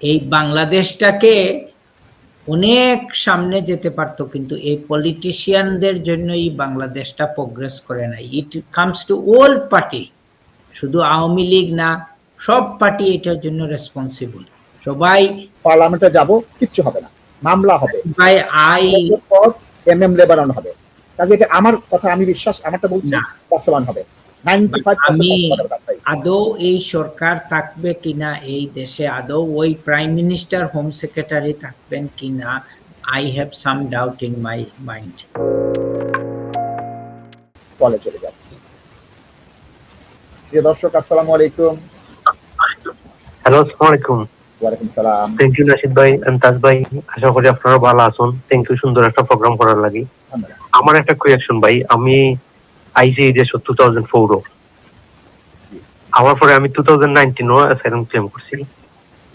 এই বাংলাদেশটাকে অনেক সামনে যেতে পারতো কিন্তু এই পলিটিশিয়ানদের জন্য এই বাংলাদেশটা প্রোগ্রেস করে নাই। It comes to old party শুধু আওয়ামী লীগ না সব পার্টি এটার জন্য রেসপন্সিবল সবাই পার্লামেন্টে যাব কিচ্ছু হবে না মামলা হবে। By I M M Lebanon হবে। কাজে এটা আমার কথা আমি বিশ্বাস আমারটা বলছি না। বাস্তবায়ন হবে। আমি- আদৌ এই সরকার থাকবে কিনা এই দেশে? আদৌ ওই প্রাইম মিনিস্টার হোম সেক্রেটারি থাকবেন কিনা? I have some doubt in my mind কলে চলে যাচ্ছি। প্রিয় দর্শক আসসালামু আলাইকুম। হ্যালো আসসালামু আলাইকুম। ওয়ালাইকুম সালাম। থ্যাংক ইউ নাশিদ ভাই এন্ড তাজ ভাই। আশা করি আপনারা ভালো আছেন। থ্যাংক ইউ সুন্দর একটা প্রোগ্রাম করার লাগি। আমার একটা কোয়েকশন ভাই আমি আইসি দেশ টু থাউজেন্ড আমার পরে আমি টু থাউজেন্ড নাইনটিনও অ্যাসাইলাম ক্লেম করছি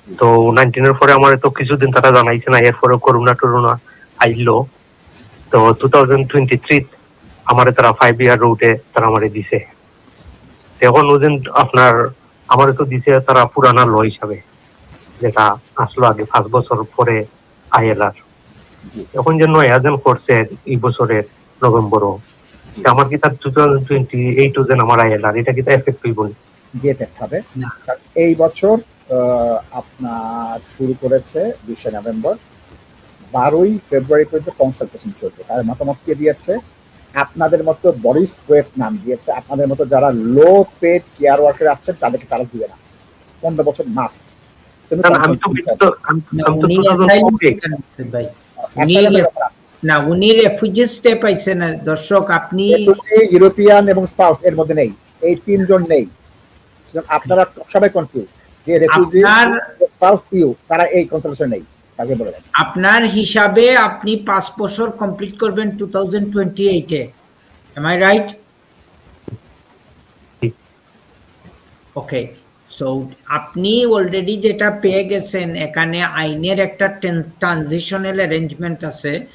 তো নাইনটিনের পরে আমার তো কিছুদিন তারা জানাইছে না এরপরে করোনা টরোনা আইলো। তো টু থাউজেন্ড টোয়েন্টি থ্রি আমার তারা ফাইভ ইয়ার রুটে তারা আমারে দিছে। এখন ওদিন আপনার আমার তো দিছে তারা পুরানা ল হিসাবে যেটা আসলো আগে পাঁচ বছর পরে আইএলআর। এখন যে নয় হাজার করছে এই বছরের নভেম্বরও। আমার কি তার টু থাউজেন্ড টোয়েন্টি এইট যেন আমার আইএলআর এটা কি তার এফেক্ট হইব? এফেক্ট হবে। এই বছর আপনার শুরু করেছে বিশে নভেম্বর বারোই ফেব্রুয়ারি পর্যন্ত কনসালটেশন চলবে। তার মতামত কে দিয়েছে? আপনাদের মতো বরিস ওয়েব নাম দিয়েছে। আপনাদের মতো যারা লো পেড কেয়ার ওয়ার্কার আসছেন তাদেরকে তারা দিবে না। পনেরো বছর মাস্ট তুমি তো আমি- না, উনি 2004 asylum এ- seeker আছেন ভাই asylum এর ব্যাপারে না। রেফিউজি স্টে পাইছেন দর্শক আপনি ইউরোপিয়ান এবং স্পাউস এর মধ্যে নেই। এই তিনজন নেই। সুতরাং আপনারা সবাই কনফিউজ যে রেফিউজি আপনার স্পাউস ইউ তারা এই কনসালটেশন নেই। তাকে বলে দেন। আপনার হিসাবে আপনি পাঁচ বছর কমপ্লিট করবেন টু থাউজেন্ড টোয়েন্টি এইটে am I right okay so আপনি অলরেডি যেটা পেয়ে গেছেন এখানে আইনের একটা ট্রানজিশনাল অ্যারেঞ্জমেন্ট আছে।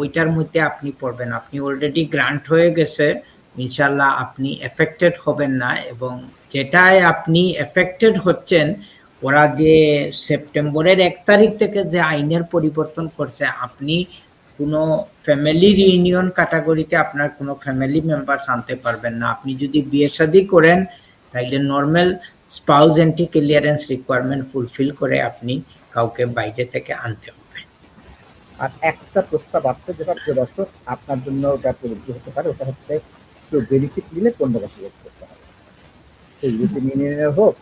ওইটার মধ্যে আপনি পড়বেন। আপনি অলরেডি গ্রান্ট হয়ে গেছে ইনশাল্লাহ আপনি এফেক্টেড হবেন না এবং যেটায় আপনি এফেক্টেড হচ্ছেন, ওরা যে সেপ্টেম্বরের এক তারিখ থেকে যে আইনের পরিবর্তন করছে, আপনি কোনো ফ্যামিলি রিউনিয়ন ক্যাটাগরিতে আপনার কোনো ফ্যামিলি মেম্বার্স আনতে পারবেন না। আপনি যদি বিয়ে শাদী করেন, তাইলে normal spouse entry clearance requirement fulfil করে আপনি কাউকে বাইরে থেকে আনতে হবে। আর একটা প্রস্তাব আছে যেটা প্রিয় দর্শক আপনার জন্য ওটা প্রযোজ্য হতে পারে ওটা হচ্ছে কেউ বেনিফিট নিলে পনেরো বছর ওয়েট করতে হবে। সেই ইউনিয়নের হোক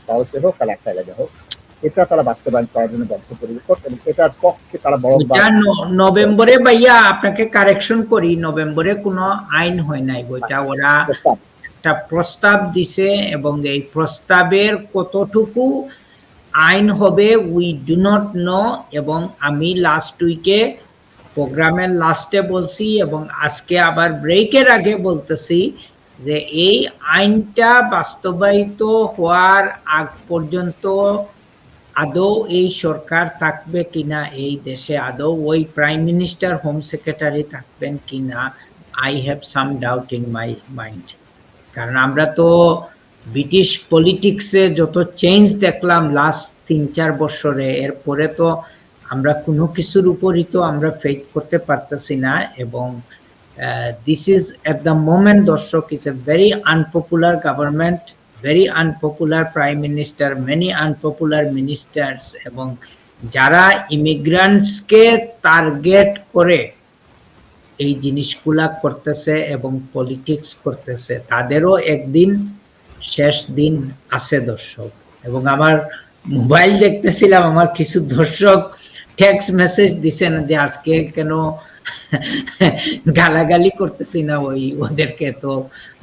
স্পাউসে হোক আর অ্যাসাইলামে হোক এটা তারা বাস্তবায়ন করার জন্য এবং এটার পক্ষে তারা বড় নভেম্বরে ভাইয়া আপনাকে কারেকশন করি নভেম্বরে কোনো আইন হয় নাই বইটা ওরা একটা প্রস্তাব দিছে এবং এই প্রস্তাবের কতটুকু আইন হবে উই ডু নট নো এবং আমি লাস্ট উইকে প্রোগ্রামের লাস্টে বলছি, এবং আজকে আবার ব্রেকের আগে বলতেছি যে এই আইনটা বাস্তবায়িত হওয়ার আগ পর্যন্ত আদৌ এই সরকার থাকবে কিনা, এই দেশে আদৌ ওই প্রাইম মিনিস্টার হোম সেক্রেটারি থাকবেন কিনা I have some doubt in my mind কারণ আমরা তো ব্রিটিশ পলিটিক্সে যত চেঞ্জ দেখলাম লাস্ট তিন চার বছরে, এরপরে তো আমরা কোনো কিছুর উপরই তো আমরা ফেক করতে পারতেছি না এবং this is at the moment দর্শক is a very unpopular government very unpopular prime minister many unpopular ministers এবং যারা ইমিগ্রান্টসকে টার্গেট করে এই জিনিসগুলা করতেছে এবং পলিটিক্স করতেছে, তাদেরও একদিন শেষ দিন আছে দর্শক। এবং আমার মোবাইল দেখতেছিলাম, আমার কিছু দর্শক টেক্সট মেসেজ দিছেন যে আজকে কেন গালাগালি করতেছি না ওই ওদেরকে। তো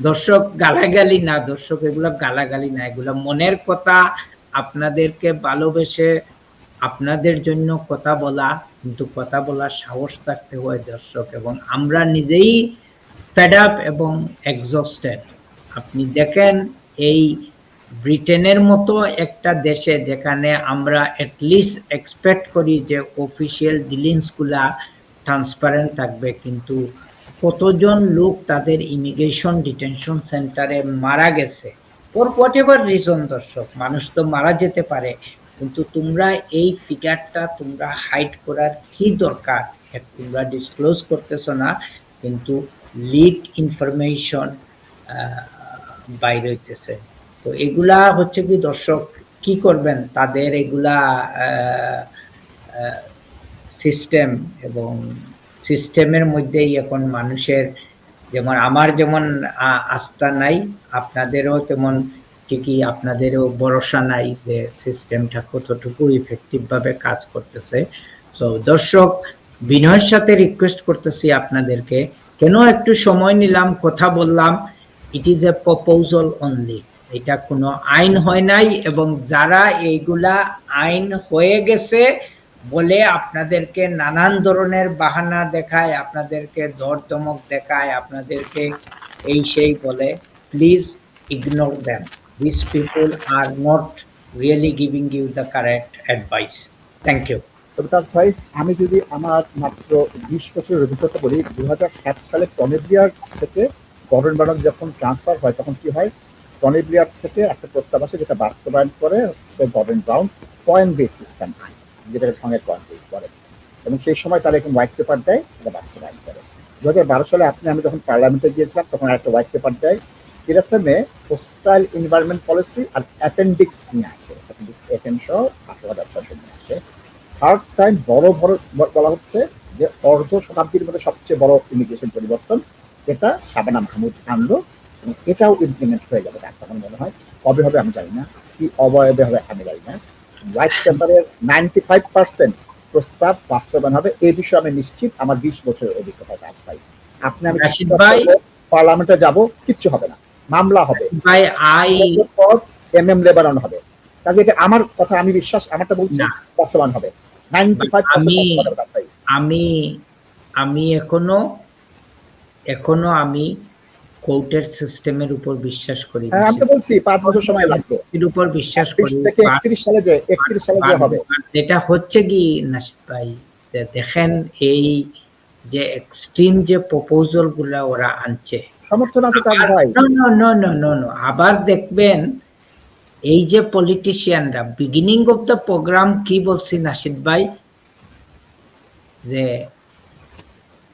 দর্শক গালাগালি না, দর্শক এগুলো গালাগালি না, এগুলো মনের কথা, আপনাদেরকে ভালোবেসে আপনাদের জন্য কথা বলা, কিন্তু কথা বলার সাহস থাকতে হয় দর্শক। এবং আমরা নিজেই ফেড আপ এবং এক্সস্টেড আপনি দেখেন এই ব্রিটেনের মতো একটা দেশে যেখানে আমরা অ্যাটলিস্ট এক্সপেক্ট করি যে অফিসিয়াল ডিলিংসগুলা ট্রান্সপারেন্ট থাকবে, কিন্তু কতজন লোক তাদের ইমিগ্রেশন ডিটেনশন সেন্টারে মারা গেছে? ফর হোয়াট এভার রিজন দর্শক, মানুষ তো মারা যেতে পারে, কিন্তু তোমরা এই ফিগারটা তোমরা হাইড করার কি দরকার? তোমরা ডিসক্লোজ করতেছো না, কিন্তু লিড ইনফরমেশন বাইরে হইতেছে। তো এগুলা হচ্ছে কি দর্শক কি করবেন? তাদের এগুলা সিস্টেম এবং সিস্টেমের মধ্যেই এখন মানুষের যেমন আমার যেমন আস্থা নাই, আপনাদেরও তেমন ঠিকই আপনাদেরও ভরসা নাই যে সিস্টেমটা কতটুকু ইফেক্টিভভাবে কাজ করতেছে। তো দর্শক, বিনয়ের সাথে রিকোয়েস্ট করতেছি আপনাদেরকে। কেন একটু সময় নিলাম, কথা বললাম? It is a proposal only এটা কোনো আইন হয় নাই এবং যারা এইগুলা আইন হয়ে গেছে বলে আপনাদেরকে নানান ধরনের বাহানা দেখায়, আপনাদেরকে দরদমক দেখায়, আপনাদেরকে এই সেই বলে please ignore them this people are not really giving you the correct advice thank you তবে ভাই, আমি যদি আমার মাত্র বিশ বছরের অভিজ্ঞতা বলি দু হাজার সাত সালে ব্লিয়ার থেকে গভর্নর বানানো যখন ট্রান্সফার হয়, তখন কি হয়? টনি ব্লিয়ার থেকে একটা প্রস্তাব আসে যেটা বাস্তবায়ন করে সে governor Brown point base system আইন যেটাকে ঢঙের পয়েন্ট বেস করে। এবং সেই সময় তারা এরকম হোয়াইট পেপার দেয়, সেটা বাস্তবায়ন করে। দু হাজার বারো সালে আপনি, আমি যখন পার্লামেন্টে গিয়েছিলাম, তখন একটা হোয়াইট পেপার দেয়। টিরাসামে পোস্টাল এনভায়রনমেন্ট পলিসি আর অ্যাপেন্ডিক্স নিয়ে আসে। অ্যাপেন্ডিক্স এফএন সহ আঠারো হাজার ছশো নিয়ে আসে। থার্ড টাইম বড় বড় বলা হচ্ছে যে অর্ধ শতাব্দীর মধ্যে সবচেয়ে বড় ইমিগ্রেশন পরিবর্তন এটা শাবানা মাহমুদ আনলো এবং এটাও ইমপ্লিমেন্ট হয়ে যাবে তখন মনে হয়। কবে হবে আমি জানি না কি অবয়বে হবে আমি জানি না। হোয়াইট পেপারের নাইনটি ফাইভ পার্সেন্ট প্রস্তাব বাস্তবায়ন হবে এই বিষয়ে আমি নিশ্চিত আমার বিশ বছরের অভিজ্ঞতা কাজ পাই আপনি আমি পার্লামেন্টে যাব কিচ্ছু হবে না। মামলা হবে। এম এম লেবানন হবে। কাজে এটা আমার কথা আমি বিশ্বাস আমারটা বলছি। বাস্তবায়ন হবে। নাইনটি ফাইভ পার্সেন্ট আমি আমি এখনও এখনও আমি কোর্টের সিস্টেমের উপর বিশ্বাস করি হ্যাঁ আমি তো বলছি পাঁচ বছর সময় লাগবে। এর উপর বিশ্বাস করি। থেকে একত্রিশ সালে যে একত্রিশ সালে যে হবে। যেটা হচ্ছে কি নাসিদ ভাই দেখেন এই যে এক্সট্রিম যে প্রপোজালগুলা ওরা আনছে। সমর্থন আছে তার ভাই। No no no no no আবার দেখবেন এই যে পলিটিশিয়ানরা বিগিনিং অফ দ্য প্রোগ্রাম কি বলছি নাসিদ ভাই? যে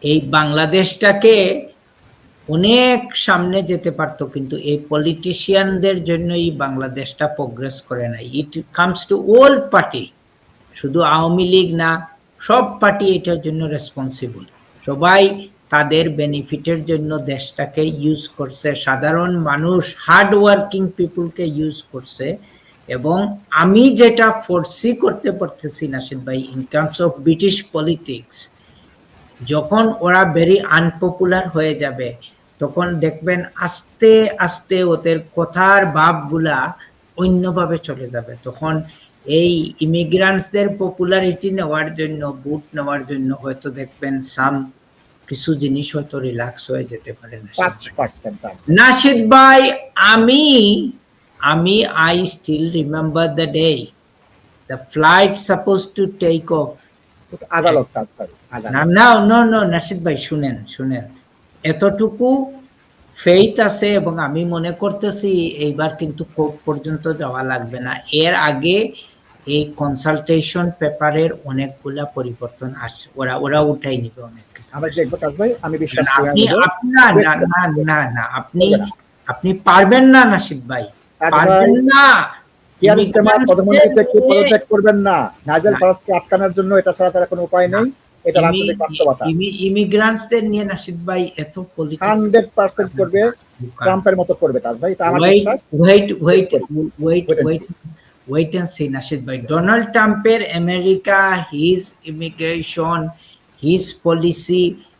এই বাংলাদেশটাকে অনেক সামনে যেতে পারতো, কিন্তু এই পলিটিশিয়ানদের জন্যই বাংলাদেশটা প্রোগ্রেস করে নাই। It comes to old party শুধু আওয়ামী লীগ না, সব পার্টি এটার জন্য রেসপন্সিবল সবাই তাদের বেনিফিটের জন্য দেশটাকে ইউজ করছে। সাধারণ মানুষ হার্ড ওয়ার্কিং পিপুলকে ইউজ করছে। এবং আমি যেটা ফোর্সি করতে পারতেছি নাসিদ ভাই in terms of British politics যখন ওরা ভেরি আনপপুলার হয়ে যাবে তখন দেখবেন আস্তে আস্তে ওদের কথার ভাবগুলা অন্যভাবে চলে যাবে। তখন এই ইমিগ্রান্টসদের পপুলারিটি নেওয়ার জন্য বুট নেওয়ার জন্য হয়তো দেখবেন সাম কিছু জিনিস হয়তো রিল্যাক্স হয়ে যেতে পারে নাশিদ ভাই। ভাই আমি আমি I still remember the day the flight suppose to take off আদালত ভাই আদালত। না না নো নো নাসিদ ভাই শুনেন শুনেন। এতটুকু ফেইথ আছে এবং আমি মনে করতেছি এইবার কিন্তু কোর্ট পর্যন্ত যাওয়া লাগবে না। এর আগে এই কনসালটেশন পেপারের অনেকগুলা পরিবর্তন আসছে ওরা ওরা উঠাই নিবে অনেক আমরা দেখব তাজ ভাই আমি বিশ্বাস করি আপনি না না না না না আপনি আপনি পারবেন না নাসিদ ভাই। পারবেন না। ইস্তেমার থেকে পদত্যাগ করবেন না? নাইজেল ফারাজকে আটকানোর জন্য এটা ছাড়া তার কোনো উপায় নেই। এটা রাজনৈতিক বাস্তবতা। ইমিগ্রান্টসদের নিয়ে নাসিদ ভাই এত পলিটিক্স হান্ড্রেড পার্সেন্ট করবে ট্রাম্পের মতো করবে তাজ ভাই আমার বিশ্বাস। wait, wait, Wait and wait, wait and see, Nashid bhai. Donald Trumper, America, his immigration,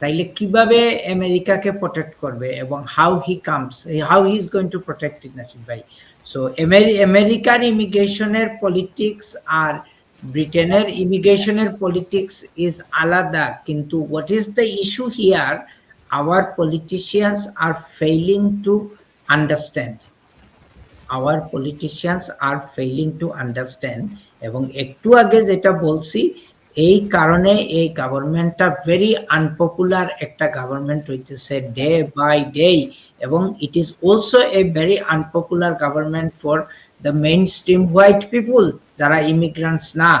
তাইলে কীভাবে আমেরিকাকে প্রোটেক্ট করবে এবং how he comes how he is going to protect it Nasid ভাই? সো আমেরিকার ইমিগ্রেশনের পলিটিক্স আর ব্রিটেনের ইমিগ্রেশনের পলিটিক্স ইজ আলাদা, কিন্তু what is the issue here our politicians are failing to understand our politicians are failing to understand এবং একটু আগে যেটা বলছি এই কারণে এই গভর্নমেন্টটা ভেরি আনপপুলার একটা গভর্নমেন্ট হইতেছে ডে বাই ডে এবং it is also a very unpopular government for the mainstream white people যারা ইমিগ্রান্টস না।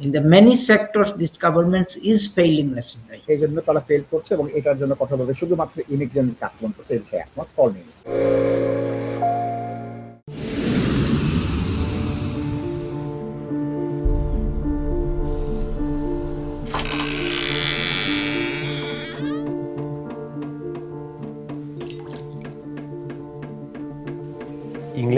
In the many sectors this government is failing national এই জন্য তারা ফেল করছে এবং এটার জন্য কথা বলতে শুধুমাত্র ইমিগ্রেন্টকে আক্রমণ করছে একমত কল